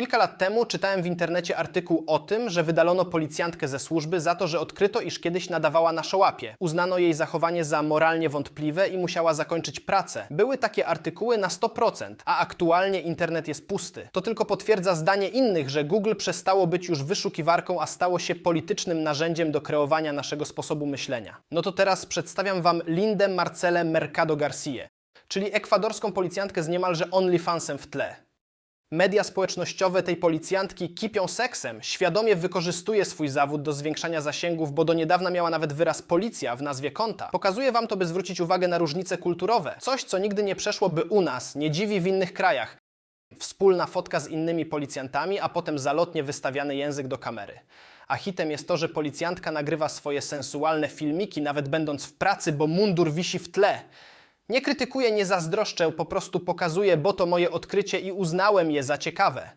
Kilka lat temu czytałem w internecie artykuł o tym, że wydalono policjantkę ze służby za to, że odkryto, iż kiedyś nadawała na szołapie. Uznano jej zachowanie za moralnie wątpliwe i musiała zakończyć pracę. Były takie artykuły na 100%, a aktualnie internet jest pusty. To tylko potwierdza zdanie innych, że Google przestało być już wyszukiwarką, a stało się politycznym narzędziem do kreowania naszego sposobu myślenia. No to teraz przedstawiam Wam Lindę Marcelę Mercado Garcia, czyli ekwadorską policjantkę z niemalże OnlyFansem w tle. Media społecznościowe tej policjantki kipią seksem, świadomie wykorzystuje swój zawód do zwiększania zasięgów, bo do niedawna miała nawet wyraz policja w nazwie konta. Pokazuję wam to, by zwrócić uwagę na różnice kulturowe. Coś, co nigdy nie przeszłoby u nas, nie dziwi w innych krajach. Wspólna fotka z innymi policjantami, a potem zalotnie wystawiany język do kamery. A hitem jest to, że policjantka nagrywa swoje sensualne filmiki, nawet będąc w pracy, bo mundur wisi w tle. Nie krytykuję, nie zazdroszczę, po prostu pokazuję, bo to moje odkrycie i uznałem je za ciekawe.